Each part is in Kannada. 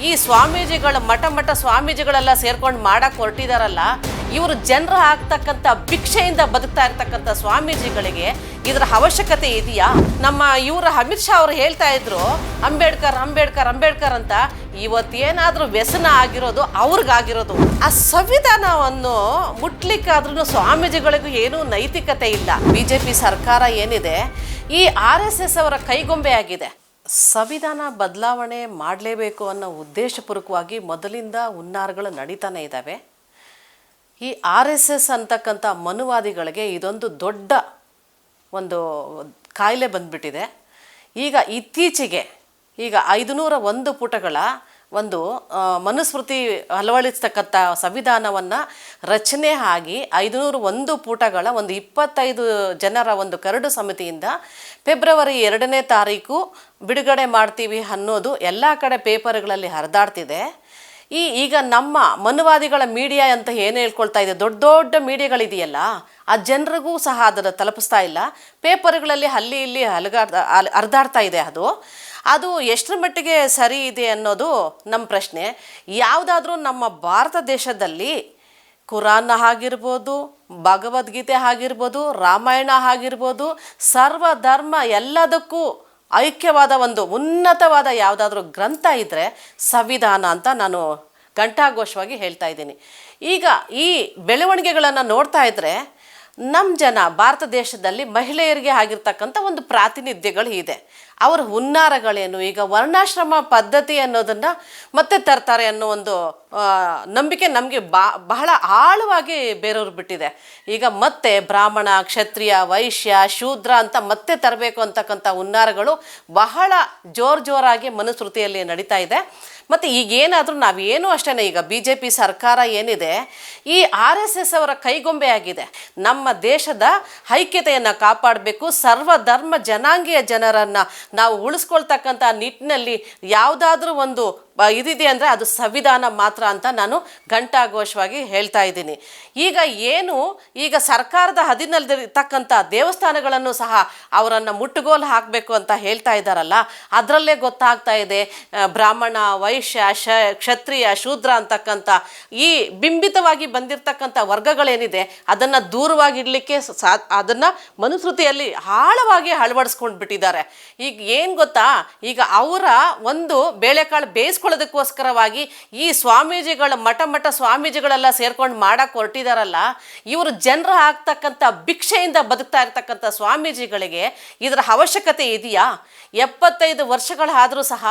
ಈ ಸ್ವಾಮೀಜಿಗಳು, ಮಠ ಮಠ ಸ್ವಾಮೀಜಿಗಳೆಲ್ಲ ಸೇರ್ಕೊಂಡು ಮಾಡಕ್ ಹೊರಟಿದಾರಲ್ಲ, ಇವರು ಜನರು ಆಗ್ತಕ್ಕಂಥ ಭಿಕ್ಷೆಯಿಂದ ಬದುಕ್ತಾ ಇರ್ತಕ್ಕಂಥ ಸ್ವಾಮೀಜಿಗಳಿಗೆ ಇದರ ಅವಶ್ಯಕತೆ ಇದೆಯಾ? ನಮ್ಮ ಇವರು ಅಮಿತ್ ಶಾ ಅವರು ಹೇಳ್ತಾ ಇದ್ರು, ಅಂಬೇಡ್ಕರ್ ಅಂಬೇಡ್ಕರ್ ಅಂಬೇಡ್ಕರ್ ಅಂತ, ಇವತ್ತೇನಾದ್ರೂ ವ್ಯಸನ ಆಗಿರೋದು ಅವ್ರಿಗಾಗಿರೋದು. ಆ ಸಂವಿಧಾನವನ್ನು ಮುಟ್ಲಿಕ್ಕಾದ್ರೂ ಸ್ವಾಮೀಜಿಗಳಿಗೂ ಏನೂ ನೈತಿಕತೆ ಇಲ್ಲ. ಬಿಜೆಪಿ ಸರ್ಕಾರ ಏನಿದೆ, ಈ ಆರ್ ಎಸ್ ಎಸ್ ಅವರ ಕೈಗೊಂಬೆ ಆಗಿದೆ ಸಂವಿಧಾನ ಬದಲಾವಣೆ ಮಾಡಲೇಬೇಕು ಅನ್ನೋ ಉದ್ದೇಶಪೂರ್ವಕವಾಗಿ ಮೊದಲಿಂದ ಹುನ್ನಾರಗಳು ನಡೀತಾನೆ ಇದ್ದಾವೆ. ಈ ಆರ್ ಎಸ್ ಎಸ್ ಅಂತಕ್ಕಂಥ ಮನುವಾದಿಗಳಿಗೆ ಇದೊಂದು ದೊಡ್ಡ ಒಂದು ಕಾಯಿಲೆ ಬಂದ್ಬಿಟ್ಟಿದೆ. ಈಗ ಇತ್ತೀಚೆಗೆ ಈಗ ಐದುನೂರ ಒಂದು ಪುಟಗಳ ಒಂದು ಮನುಸ್ಮೃತಿ ಅಳವಡಿಸ್ತಕ್ಕಂಥ ಸಂವಿಧಾನವನ್ನು ರಚನೆ ಆಗಿ ಐದುನೂರು ಒಂದು ಪುಟಗಳ ಒಂದು ಇಪ್ಪತ್ತೈದು ಜನರ ಒಂದು ಕರಡು ಸಮಿತಿಯಿಂದ ಫೆಬ್ರವರಿ ಎರಡನೇ ತಾರೀಕು ಬಿಡುಗಡೆ ಮಾಡ್ತೀವಿ ಅನ್ನೋದು ಎಲ್ಲ ಕಡೆ ಪೇಪರ್ಗಳಲ್ಲಿ ಹರಿದಾಡ್ತಿದೆ. ಈ, ಈಗ ನಮ್ಮ ಮನುವಾದಿಗಳ ಮೀಡಿಯಾ ಅಂತ ಏನು ಹೇಳ್ಕೊಳ್ತಾ ಇದೆ? ದೊಡ್ಡ ದೊಡ್ಡ ಮೀಡಿಯಾಗಳಿದೆಯಲ್ಲ, ಆ ಜನರಿಗೂ ಸಹ ಅದನ್ನು ತಲುಪಿಸ್ತಾ ಇಲ್ಲ. ಪೇಪರ್ಗಳಲ್ಲಿ ಅಲ್ಲಿ ಇಲ್ಲಿ ಹಲಗಾಡ್ದ ಅಲ್- ಹರಿದಾಡ್ತಾ ಇದೆ ಅದು. ಅದು ಎಷ್ಟರ ಮಟ್ಟಿಗೆ ಸರಿ ಇದೆ ಅನ್ನೋದು ನಮ್ಮ ಪ್ರಶ್ನೆ. ಯಾವುದಾದ್ರೂ ನಮ್ಮ ಭಾರತ ದೇಶದಲ್ಲಿ ಕುರಾನ್ ಆಗಿರ್ಬೋದು, ಭಗವದ್ಗೀತೆ ಆಗಿರ್ಬೋದು, ರಾಮಾಯಣ ಆಗಿರ್ಬೋದು ಸರ್ವಧರ್ಮ ಎಲ್ಲದಕ್ಕೂ ಐಕ್ಯವಾದ ಒಂದು ಉನ್ನತವಾದ ಯಾವುದಾದ್ರೂ ಗ್ರಂಥ ಇದ್ದರೆ ಸಂವಿಧಾನ ಅಂತ ನಾನು ಘಂಟಾಘೋಷವಾಗಿ ಹೇಳ್ತಾ ಇದ್ದೀನಿ. ಈಗ ಈ ಬೆಳವಣಿಗೆಗಳನ್ನು ನೋಡ್ತಾ ಇದ್ದರೆ ನಮ್ಮ ಜನ ಭಾರತ ದೇಶದಲ್ಲಿ ಮಹಿಳೆಯರಿಗೆ ಆಗಿರ್ತಕ್ಕಂಥ ಒಂದು ಪ್ರಾತಿನಿಧ್ಯಗಳು ಇದೆ. ಅವರ ಹುನ್ನಾರಗಳೇನು? ಈಗ ವರ್ಣಾಶ್ರಮ ಪದ್ಧತಿ ಅನ್ನೋದನ್ನು ಮತ್ತೆ ತರ್ತಾರೆ ಅನ್ನೋ ಒಂದು ನಂಬಿಕೆ ನಮಗೆ ಬಾ, ಬಹಳ ಆಳವಾಗಿ ಬೇರೆಯವ್ರು ಬಿಟ್ಟಿದೆ. ಈಗ ಮತ್ತೆ ಬ್ರಾಹ್ಮಣ, ಕ್ಷತ್ರಿಯ, ವೈಶ್ಯ, ಶೂದ್ರ ಅಂತ ಮತ್ತೆ ತರಬೇಕು ಅಂತಕ್ಕಂಥ ಹುನ್ನಾರಗಳು ಬಹಳ ಜೋರು ಜೋರಾಗಿ ಮನುಸ್ಮೃತಿಯಲ್ಲಿ ನಡೀತಾ ಇದೆ. ಮತ್ತು ಈಗೇನಾದರೂ ನಾವೇನು ಅಷ್ಟೇ ಈಗ ಬಿ ಜೆ ಪಿ ಸರ್ಕಾರ ಏನಿದೆ, ಈ ಆರ್ ಎಸ್ ಎಸ್ ಅವರ ಕೈಗೊಂಬೆ ಆಗಿದೆ. ನಮ್ಮ ದೇಶದ ಐಕ್ಯತೆಯನ್ನು ಕಾಪಾಡಬೇಕು, ಸರ್ವಧರ್ಮ ಜನಾಂಗೀಯ ಜನರನ್ನು ನಾವು ಉಳಿಸ್ಕೊಳ್ತಕ್ಕಂಥ ನಿಟ್ಟಿನಲ್ಲಿ ಯಾವುದಾದ್ರೂ ಒಂದು ಇದಿದೆ ಅಂದರೆ ಅದು ಸಂವಿಧಾನ ಮಾತ್ರ ಅಂತ ನಾನು ಘಂಟಾಘೋಷವಾಗಿ ಹೇಳ್ತಾ ಇದ್ದೀನಿ. ಈಗ ಏನು, ಈಗ ಸರ್ಕಾರದ ಹದಿನಲ್ಲಿರ್ತಕ್ಕಂಥ ದೇವಸ್ಥಾನಗಳನ್ನು ಸಹ ಅವರನ್ನು ಮುಟ್ಟುಗೋಲು ಹಾಕಬೇಕು ಅಂತ ಹೇಳ್ತಾ ಇದ್ದಾರಲ್ಲ, ಅದರಲ್ಲೇ ಗೊತ್ತಾಗ್ತಾ ಇದೆ ಬ್ರಾಹ್ಮಣ, ವೈಶ್ಯ, ಶ, ಕ್ಷತ್ರಿಯ, ಶೂದ್ರ ಅಂತಕ್ಕಂಥ ಈ ಬಿಂಬಿತವಾಗಿ ಬಂದಿರತಕ್ಕಂಥ ವರ್ಗಗಳೇನಿದೆ, ಅದನ್ನು ದೂರವಾಗಿಡಲಿಕ್ಕೆ ಸಾ ಅದನ್ನು ಮನುಸ್ಮೃತಿಯಲ್ಲಿ ಆಳವಾಗಿ ಅಳವಡಿಸ್ಕೊಂಡು ಬಿಟ್ಟಿದ್ದಾರೆ ಈಗ ಏನು ಗೊತ್ತಾ, ಈಗ ಅವರ ಒಂದು ಬೇಳೆಕಾಳು ಬೇಯಿಸ್ಕೊಳ್ಳೋದಕ್ಕೋಸ್ಕರವಾಗಿ ಈ ಸ್ವಾಮೀಜಿಗಳ ಮಠ ಮಠ ಸ್ವಾಮೀಜಿಗಳೆಲ್ಲ ಸೇರ್ಕೊಂಡು ಮಾಡಕ್ಕೆ ಹೊರಟಿದಾರಲ್ಲ, ಇವರು ಜನರು ಆಗ್ತಕ್ಕಂಥ ಭಿಕ್ಷೆಯಿಂದ ಬದುಕ್ತಾ ಇರ್ತಕ್ಕಂಥ ಸ್ವಾಮೀಜಿಗಳಿಗೆ ಇದರ ಅವಶ್ಯಕತೆ ಇದೆಯಾ? ಎಪ್ಪತ್ತೈದು ವರ್ಷಗಳಾದರೂ ಸಹ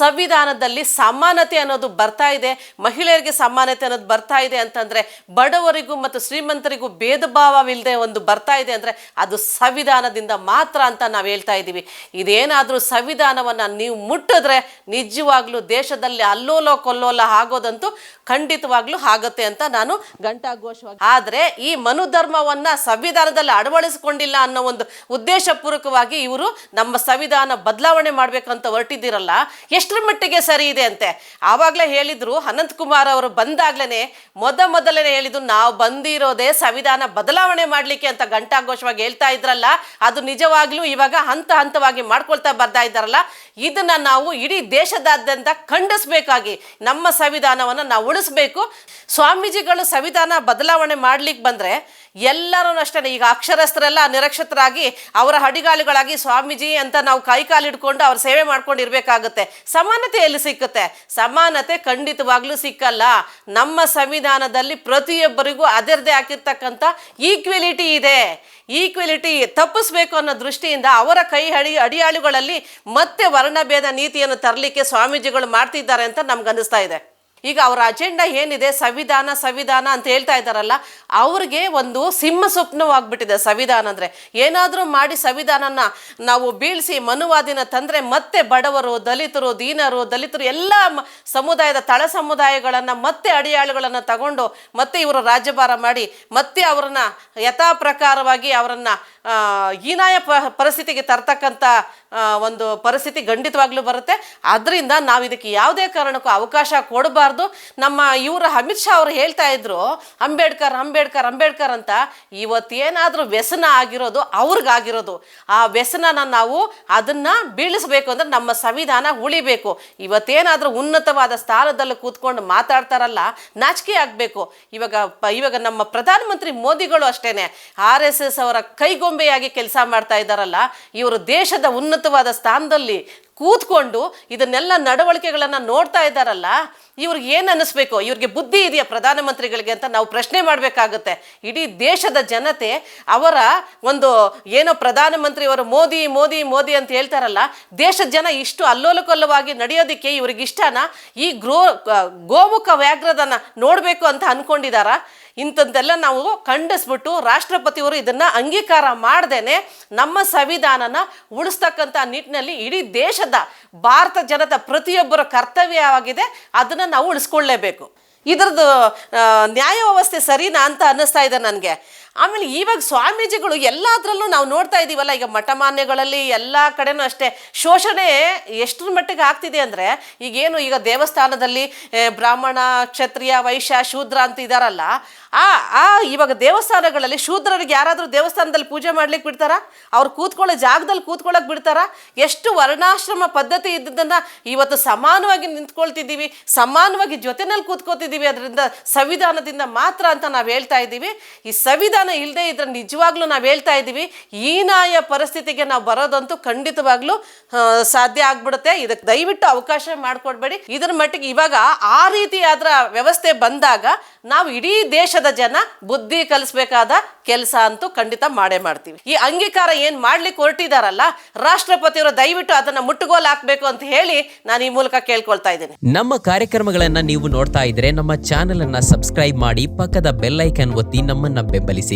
ಸಂವಿಧಾನದಲ್ಲಿ ಸಮಾನತೆ ಅನ್ನೋದು ಬರ್ತಾ ಇದೆ, ಮಹಿಳೆಯರಿಗೆ ಸಮಾನತೆ ಅನ್ನೋದು ಬರ್ತಾ ಇದೆ ಅಂತಂದರೆ ಬಡವರಿಗೂ ಮತ್ತು ಶ್ರೀಮಂತರಿಗೂ ಭೇದ ಭಾವವಿಲ್ಲದೆ ಒಂದು ಬರ್ತಾ ಇದೆ ಅಂದರೆ ಅದು ಸಂವಿಧಾನದಿಂದ ಮಾತ್ರ ಅಂತ ನಾವು ಹೇಳ್ತಾ ಇದ್ದೀವಿ. ಇದೇನಾದರೂ ಸಂವಿಧಾನವನ್ನು ನೀವು ಮುಟ್ಟಿದ್ರೆ ನಿಜವಾಗ್ಲೂ ದೇಶದಲ್ಲಿ ಅಲ್ಲೋಲ ಕೊಲ್ಲೋಲ ಆಗೋದಂತೂ ಖಂಡಿತವಾಗ್ಲೂ ಆಗುತ್ತೆ ಅಂತ ನಾನು ಘಂಟಾಘೋಷವಾಗಿ ಆದರೆ ಈ ಮನುಧರ್ಮವನ್ನು ಸಂವಿಧಾನದಲ್ಲಿ ಅಳವಡಿಸಿಕೊಂಡಿಲ್ಲ ಅನ್ನೋ ಒಂದು ಉದ್ದೇಶಪೂರ್ವಕವಾಗಿ ಇವರು ನಮ್ಮ ಸಂವಿಧಾನ ಬದಲಾವಣೆ ಮಾಡಬೇಕಂತ ಹೊರಟಿದ್ದೀರಲ್ಲ, ಎಷ್ಟರ ಮಟ್ಟಿಗೆ ಸರಿ ಇದೆ ಅಂತೆ? ಆವಾಗಲೇ ಹೇಳಿದ್ರು ಅನಂತಕುಮಾರ್ ಅವರು ಬಂದಾಗ್ಲೇ ಮೊದ ಮೊದಲನೇ ಹೇಳಿದ್ರು, ನಾವು ಬಂದಿರೋದೇ ಸಂವಿಧಾನ ಬದಲಾವಣೆ ಮಾಡಲಿಕ್ಕೆ ಅಂತ ಘಂಟಾಘೋಷವಾಗಿ ಹೇಳ್ತಾ ಇದ್ರಲ್ಲ, ಅದು ನಿಜವಾಗ್ಲೂ ಇವಾಗ ಹಂತ ಹಂತವಾಗಿ ಮಾಡ್ಕೊಳ್ತಾ ಬರ್ತಾ ಇದ್ದಾರಲ್ಲ, ಇದನ್ನ ನಾವು ಇಡೀ ದೇಶದಾದ್ಯಂತ ಖಂಡಿಸ್ಬೇಕಾಗಿ ನಮ್ಮ ಸಂವಿಧಾನವನ್ನು ನಾವು ಉಳಿಸ್ಬೇಕು ಸ್ವಾಮೀಜಿಗಳು ಸಂವಿಧಾನ ಬದಲಾವಣೆ ಮಾಡ್ಲಿಕ್ಕೆ ಬಂದರೆ ಎಲ್ಲರೂ ಅಷ್ಟೇ ಈಗ ಅಕ್ಷರಸ್ಥರೆಲ್ಲ ನಿರಕ್ಷತರಾಗಿ ಅವರ ಹಡಿಗಾಲುಗಳಾಗಿ ಸ್ವಾಮೀಜಿ ಅಂತ ನಾವು ಕೈ ಕಾಲು ಹಿಡ್ಕೊಂಡು ಅವ್ರ ಸೇವೆ ಮಾಡ್ಕೊಂಡು ಇರಬೇಕಾಗುತ್ತೆ ಸಮಾನತೆ ಎಲ್ಲಿ ಸಿಕ್ಕುತ್ತೆ. ಸಮಾನತೆ ಖಂಡಿತವಾಗ್ಲೂ ಸಿಕ್ಕಲ್ಲ. ನಮ್ಮ ಸಂವಿಧಾನದಲ್ಲಿ ಪ್ರತಿಯೊಬ್ಬರಿಗೂ ಅದರದೇ ಆಗಿರ್ತಕ್ಕಂಥ ಈಕ್ವೆಲಿಟಿ ಇದೆ. ಈಕ್ವೆಲಿಟಿ ತಪ್ಪಿಸ್ಬೇಕು ಅನ್ನೋ ದೃಷ್ಟಿಯಿಂದ ಅವರ ಕೈ ಹಳಿ ಅಡಿಯಾಳುಗಳಲ್ಲಿ ಮತ್ತೆ ವರ್ಣಭೇದ ನೀತಿಯನ್ನು ತರಲಿಕ್ಕೆ ಸ್ವಾಮೀಜಿಗಳು ಮಾಡ್ತಿದ್ದಾರೆ ಅಂತ ನಮ್ಗೆ ಅನ್ನಿಸ್ತಾ ಇದೆ. ಈಗ ಅವರ ಅಜೆಂಡಾ ಏನಿದೆ? ಸಂವಿಧಾನ ಸಂವಿಧಾನ ಅಂತ ಹೇಳ್ತಾ ಇದ್ದಾರಲ್ಲ, ಅವ್ರಿಗೆ ಒಂದು ಸಿಂಹ ಸ್ವಪ್ನವಾಗ್ಬಿಟ್ಟಿದೆ ಸಂವಿಧಾನ ಅಂದರೆ. ಏನಾದರೂ ಮಾಡಿ ಸಂವಿಧಾನನ ನಾವು ಬೀಳಿಸಿ ಮನುವಾದಿನ ತಂದರೆ ಮತ್ತೆ ಬಡವರು, ದಲಿತರು, ದೀನರು, ದಲಿತರು ಎಲ್ಲ ಸಮುದಾಯದ ತಳ ಸಮುದಾಯಗಳನ್ನು ಮತ್ತೆ ಅಡಿಯಾಳುಗಳನ್ನು ತಗೊಂಡು ಮತ್ತೆ ಇವರು ರಾಜ್ಯಭಾರ ಮಾಡಿ ಮತ್ತೆ ಅವರನ್ನ ಯಥಾ ಪ್ರಕಾರವಾಗಿ ಅವರನ್ನು ಹೀನಾಯ ಪ, ಪರಿಸ್ಥಿತಿಗೆ ತರ್ತಕ್ಕಂಥ ಒಂದು ಪರಿಸ್ಥಿತಿ ಖಂಡಿತವಾಗ್ಲೂ ಬರುತ್ತೆ. ಅದರಿಂದ ನಾವು ಇದಕ್ಕೆ ಯಾವುದೇ ಕಾರಣಕ್ಕೂ ಅವಕಾಶ ಕೊಡಬಾರ್ದು. ಮಾಡಬಾರ್ದು ನಮ್ಮ ಇವರು ಅಮಿತ್ ಶಾ ಅವರು ಹೇಳ್ತಾ ಇದ್ರು, ಅಂಬೇಡ್ಕರ್ ಅಂಬೇಡ್ಕರ್ ಅಂಬೇಡ್ಕರ್ ಅಂತ. ಇವತ್ತೇನಾದರೂ ವ್ಯಸನ ಆಗಿರೋದು ಅವ್ರಿಗಾಗಿರೋದು. ಆ ವ್ಯಸನನ ನಾವು ಅದನ್ನ ಬೀಳಿಸಬೇಕು ಅಂದ್ರೆ ನಮ್ಮ ಸಂವಿಧಾನ ಉಳಿಬೇಕು. ಇವತ್ತೇನಾದರೂ ಉನ್ನತವಾದ ಸ್ಥಾನದಲ್ಲಿ ಕೂತ್ಕೊಂಡು ಮಾತಾಡ್ತಾರಲ್ಲ, ನಾಚಿಕೆ ಆಗಬೇಕು. ಇವಾಗ ಇವಾಗ ನಮ್ಮ ಪ್ರಧಾನಮಂತ್ರಿ ಮೋದಿಗಳು ಅಷ್ಟೇನೆ. ಆರ್ ಎಸ್ ಎಸ್ ಅವರ ಕೈಗೊಂಬೆಯಾಗಿ ಕೆಲಸ ಮಾಡ್ತಾ ಇದ್ದಾರಲ್ಲ, ಇವರು ದೇಶದ ಉನ್ನತವಾದ ಸ್ಥಾನದಲ್ಲಿ ಕೂತ್ಕೊಂಡು ಇದನ್ನೆಲ್ಲ ನಡವಳಿಕೆಗಳನ್ನು ನೋಡ್ತಾ ಇದ್ದಾರಲ್ಲ, ಇವ್ರಿಗೆ ಏನು ಅನ್ನಿಸ್ಬೇಕು? ಇವ್ರಿಗೆ ಬುದ್ಧಿ ಇದೆಯಾ ಪ್ರಧಾನಮಂತ್ರಿಗಳಿಗೆ ಅಂತ ನಾವು ಪ್ರಶ್ನೆ ಮಾಡಬೇಕಾಗುತ್ತೆ. ಇಡೀ ದೇಶದ ಜನತೆ ಅವರ ಒಂದು ಏನೋ ಪ್ರಧಾನಮಂತ್ರಿ ಅವರು ಮೋದಿ ಮೋದಿ ಮೋದಿ ಅಂತ ಹೇಳ್ತಾರಲ್ಲ ದೇಶದ ಜನ ಇಷ್ಟು ಅಲ್ಲೋಲಕಲ್ಲವಾಗಿ ನಡೆಯೋದಕ್ಕೆ ಇವ್ರಿಗೆ ಇಷ್ಟನ ಈ ಗ್ರೋ ಗೋಮುಖ ವ್ಯಾಘ್ರದನ್ನು ನೋಡಬೇಕು ಅಂತ ಅನ್ಕೊಂಡಿದಾರ? ಇಂಥದ್ದೆಲ್ಲ ನಾವು ಖಂಡಿಸ್ಬಿಟ್ಟು ರಾಷ್ಟ್ರಪತಿಯವರು ಇದನ್ನ ಅಂಗೀಕಾರ ಮಾಡ್ದೇನೆ ನಮ್ಮ ಸಂವಿಧಾನನ ಉಳಿಸ್ತಕ್ಕಂಥ ನಿಟ್ಟಿನಲ್ಲಿ ಇಡೀ ದೇಶದ ಭಾರತ ಜನದ ಪ್ರತಿಯೊಬ್ಬರ ಕರ್ತವ್ಯವಾಗಿದೆ ಅದನ್ನ ನಾವು ಉಳಿಸ್ಕೊಳ್ಳೇಬೇಕು. ಇದರದ್ದು ನ್ಯಾಯ ವ್ಯವಸ್ಥೆ ಸರಿನಾ ಅಂತ ಅನ್ನಿಸ್ತಾ ಇದೆ ನನಗೆ. ಆಮೇಲೆ ಇವಾಗ ಸ್ವಾಮೀಜಿಗಳು ಎಲ್ಲದರಲ್ಲೂ ನಾವು ನೋಡ್ತಾ ಇದ್ದೀವಲ್ಲ ಈಗ ಮಠಮಾನ್ಯಗಳಲ್ಲಿ ಎಲ್ಲ ಕಡೆನೂ ಅಷ್ಟೇ. ಶೋಷಣೆ ಎಷ್ಟರ ಮಟ್ಟಿಗೆ ಆಗ್ತಿದೆ ಅಂದರೆ, ಈಗೇನು ಈಗ ದೇವಸ್ಥಾನದಲ್ಲಿ ಬ್ರಾಹ್ಮಣ, ಕ್ಷತ್ರಿಯ, ವೈಶ್ಯ, ಶೂದ್ರ ಅಂತ ಇದಾರಲ್ಲ, ಆ ಆ, ಇವಾಗ ದೇವಸ್ಥಾನಗಳಲ್ಲಿ ಶೂದ್ರರಿಗೆ ಯಾರಾದರೂ ದೇವಸ್ಥಾನದಲ್ಲಿ ಪೂಜೆ ಮಾಡ್ಲಿಕ್ಕೆ ಬಿಡ್ತಾರಾ? ಅವ್ರು ಕೂತ್ಕೊಳ್ಳೋ ಜಾಗದಲ್ಲಿ ಕೂತ್ಕೊಳ್ಳೋಕೆ ಬಿಡ್ತಾರಾ? ಎಷ್ಟು ವರ್ಣಾಶ್ರಮ ಪದ್ಧತಿ ಇದ್ದದನ್ನ ಇವತ್ತು ಸಮಾನವಾಗಿ ನಿಂತ್ಕೊಳ್ತಿದ್ದೀವಿ, ಸಮಾನವಾಗಿ ಜೊತೆನಲ್ಲಿ ಕೂತ್ಕೋತಿದ್ದೀವಿ, ಅದರಿಂದ ಸಂವಿಧಾನದಿಂದ ಮಾತ್ರ ಅಂತ ನಾವು ಹೇಳ್ತಾ ಇದ್ದೀವಿ ಈ ಸಂವಿಧಾನ ಇಲ್ಲದೆ ಇದ್ರೆ ನಿಜವಾಗ್ಲೂ ನಾವು ಹೇಳ್ತಾ ಇದ್ದೀವಿ ಹೀನಾಯ ಪರಿಸ್ಥಿತಿಗೆ ನಾವು ಬರೋದಂತೂ ಖಂಡಿತವಾಗ್ಲೂ ಸಾಧ್ಯ ಆಗ್ಬಿಡುತ್ತೆ. ಇದಕ್ಕೆ ದಯವಿಟ್ಟು ಅವಕಾಶ ಮಾಡಿಕೊಡ್ಬೇಡಿ. ಇದ್ರ ಮಟ್ಟಿಗೆ ಇವಾಗ ಆ ರೀತಿಯಾದ್ರ ವ್ಯವಸ್ಥೆ ಬಂದಾಗ ನಾವು ಇಡೀ ದೇಶದ ಜನ ಬುದ್ಧಿ ಕಲಿಸ್ಬೇಕಾದ ಕೆಲಸ ಅಂತೂ ಖಂಡಿತ ಮಾಡೇ ಮಾಡ್ತೀವಿ. ಈ ಅಂಗೀಕಾರ ಏನ್ ಮಾಡ್ಲಿಕ್ಕೆ ಹೊರಟಿದಾರಲ್ಲ, ರಾಷ್ಟ್ರಪತಿಯವರು ದಯವಿಟ್ಟು ಅದನ್ನ ಮುಟ್ಟುಗೋಲು ಹಾಕ್ಬೇಕು ಅಂತ ಹೇಳಿ ನಾನು ಈ ಮೂಲಕ ಕೇಳ್ಕೊಳ್ತಾ ಇದ್ದೀನಿ. ನಮ್ಮ ಕಾರ್ಯಕ್ರಮಗಳನ್ನ ನೀವು ನೋಡ್ತಾ ಇದ್ರೆ ನಮ್ಮ ಚಾನೆಲ್ ಅನ್ನ ಸಬ್ಸ್ಕ್ರೈಬ್ ಮಾಡಿ ಪಕ್ಕದ ಬೆಲ್ ಐಕನ್ ಒತ್ತಿ ನಮ್ಮನ್ನ ಬೆಂಬಲಿಸಿ.